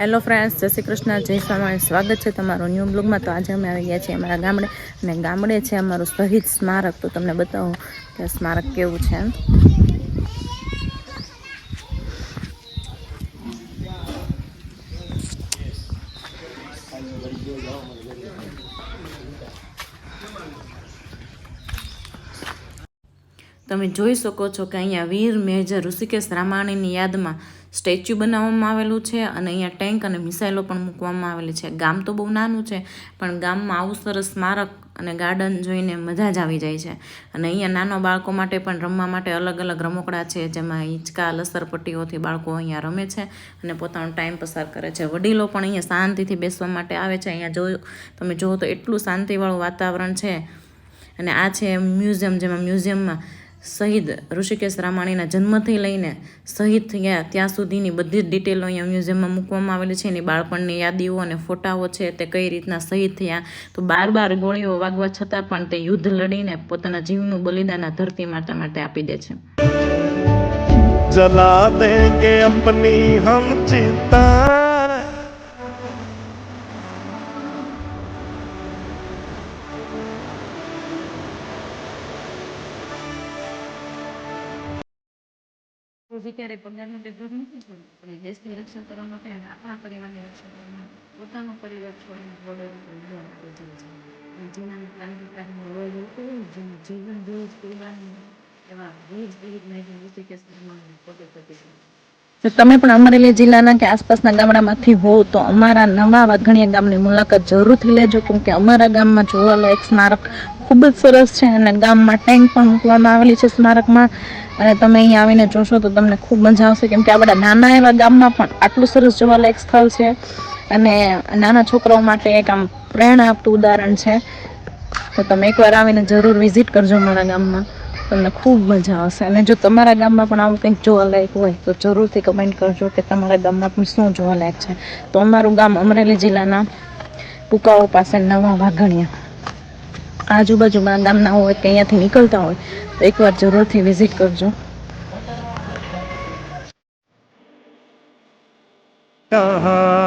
Hello friends જય શ્રી કૃષ્ણ, જય સ્વામી સ્વાગત છે તમારું ન્યૂ બ્લોગમાં તો આજે અમે આવી ગયા છીએ અમારા ગામડે. અને ગામડે છે અમારું શહીદ સ્મારક. તો તમને બતાવું કે સ્મારક કેવું છે એમ. તમે જોઈ શકો છો કે અહીંયા વીર, મેજર, ઋષિકેશ રામાણીની યાદમાં સ્ટેચ્યુ બનાવવામાં આવેલું છે અને અહીંયા ટેન્ક અને મિસાઇલો પણ મૂકવામાં આવેલી છે. ગામ તો બહુ નાનું છે, પણ ગામમાં આવું સરસ સ્મારક અને ગાર્ડન જોઈને મજા જ આવી જાય છે. અને અહીંયા નાના બાળકો માટે પણ રમવા માટે અલગ અલગ રમકડા છે, જેમાં હિંચકા, લસરપટ્ટીઓથી બાળકો અહીંયા રમે છે અને પોતાનો ટાઈમ પસાર કરે છે. વડીલો પણ અહીંયા શાંતિથી બેસવા માટે આવે છે. અહીંયા જો તમે જુઓ તો એટલું શાંતિવાળું વાતાવરણ છે. અને આ છે મ્યુઝિયમ, જેમાં મ્યુઝિયમમાં શહીદ ઋષિકેશ રામાણીના જન્મથી લઈને શહીદ થયા ત્યાં સુધીની બધી જ ડિટેલો અહીંયા મ્યુઝિયમમાં મૂકવામાં આવેલી છે. એની બાળપણની યાદીઓ અને ફોટાઓ છે તે કઈ રીતના શહીદ થયા તો બાર બાર ગોળીઓ વાગવા છતાં પણ તે યુદ્ધ લડીને પોતાના જીવનું બલિદાન આ ધરતી માતા માટે આપી દે છે. જલા દેંગે અપની હમ ચિતા તો બી ક્યારેય પગારનો નથી પણ દેશની રક્ષા કરવા માટે આપણા પરિવારની રક્ષા કરવા માટે પોતાનો પરિવાર છોડીને બોર્ડર જેના ક્રાંતિકારીને રોલ હતો જેનું જીવન રોજ એવા રોજ વિવિધ નાયક ઋષિકેશ પોતે પ્રતિ તમે પણ અમરેલી જિલ્લાના કે આસપાસના ગામડામાંથી હો તો અમારા નવા વાઘણીયા ગામની મુલાકાત જરૂરથી લેજો કેમકે અમારા ગામમાં જોવાલાયક સ્મારક ખૂબ જ સરસ છે અને ગામમાં ટેન્ક પણ મૂકવામાં આવેલી છે સ્મારકમાં. અને તમે અહીંયા આવીને જોશો તો તમને ખૂબ મજા આવશે, કેમ કે આ બધા નાના એવા ગામમાં પણ આટલું સરસ જોવાલાયક સ્થળ છે. અને નાના છોકરાઓ માટે એક આમ પ્રેરણા આપતું ઉદાહરણ છે. તો તમે એકવાર આવીને જરૂર વિઝિટ કરજો મારા ગામમાં. તમને ખૂબ મજા આવશે. અને જો તમારા ગામમાં પણ આવું કંઈક જોવાલાયક હોય, તો જરૂરથી કમેન્ટ કરજો કે તમારા ગામમાં પણ શું જોવાલાયક છે. તો અમારું ગામ અમરેલી જિલ્લાના પુકાઓ પાસે નવા વાઘણિયા. આજુબાજુમાં ગામના હોય કે અહીંયાથી નીકળતા હોય તો એકવાર જરૂરથી વિઝિટ કરજો. कहाँ